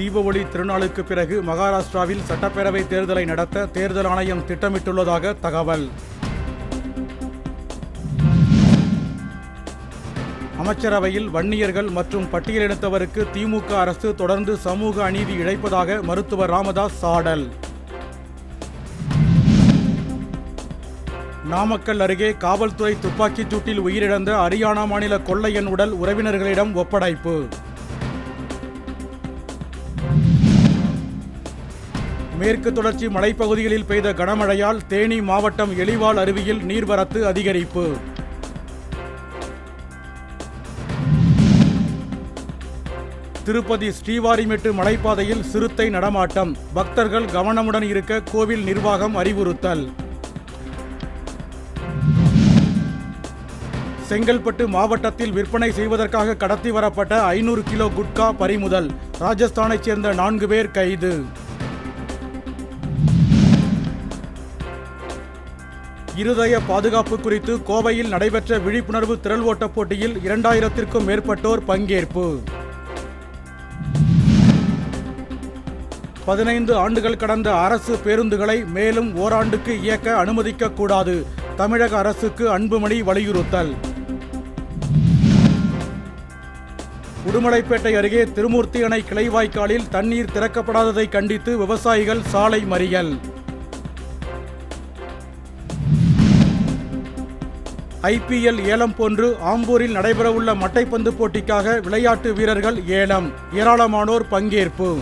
தீபாவளி திருநாளுக்கு பிறகு மகாராஷ்டிராவில் சட்டப்பேரவை தேர்தலை நடத்த தேர்தல் ஆணையம் திட்டமிட்டுள்ளதாக தகவல். அமைச்சரவையில் வன்னியர்கள் மற்றும் பட்டியலினத்தவருக்கு திமுக அரசு தொடர்ந்து சமூக அநீதி இழைப்பதாக மருத்துவர் ராமதாஸ் சாடல். நாமக்கல் அருகே காவல்துறை துப்பாக்கிச் சூட்டில் உயிரிழந்த ஹரியானா மாநில கொள்ளையன் உடல் உறவினர்களிடம் ஒப்படைப்பு. மேற்கு தொடர்ச்சி மலைப்பகுதிகளில் பெய்த கனமழையால் தேனி மாவட்டம் எலிவால் அருவியில் நீர்வரத்து அதிகரிப்பு. திருப்பதி ஸ்ரீவாரிமெட்டு மலைப்பாதையில் சிறுத்தை நடமாட்டம். பக்தர்கள் கவனமுடன் இருக்க கோவில் நிர்வாகம் அறிவுறுத்தல். செங்கல்பட்டு மாவட்டத்தில் விற்பனை செய்வதற்காக கடத்தி வரப்பட்ட ஐநூறு கிலோ குட்கா பறிமுதல். ராஜஸ்தானைச் சேர்ந்த நான்கு பேர் கைது. இருதய பாதுகாப்பு குறித்து கோவையில் நடைபெற்ற விழிப்புணர்வு திரள் ஓட்டப் போட்டியில் இரண்டாயிரத்திற்கும் மேற்பட்டோர் பங்கேற்பு. பதினைந்து ஆண்டுகள் கடந்த அரசு பேருந்துகளை மேலும் ஓராண்டுக்கு இயக்க அனுமதிக்க கூடாது தமிழக அரசுக்கு அன்புமணி வலியுறுத்தல். உடுமலைப்பேட்டை அருகே திருமூர்த்தி அணை கிளைவாய்க்காலில் தண்ணீர் திறக்கப்படாததை கண்டித்து விவசாயிகள் சாலை மறியல். ஐபிஎல் ஏலம் போன்று ஆம்பூரில் நடைபெறவுள்ள மட்டைப்பந்து போட்டிக்காக விளையாட்டு வீரர்கள் ஏலம். ஏராளமானோர் பங்கேற்பு.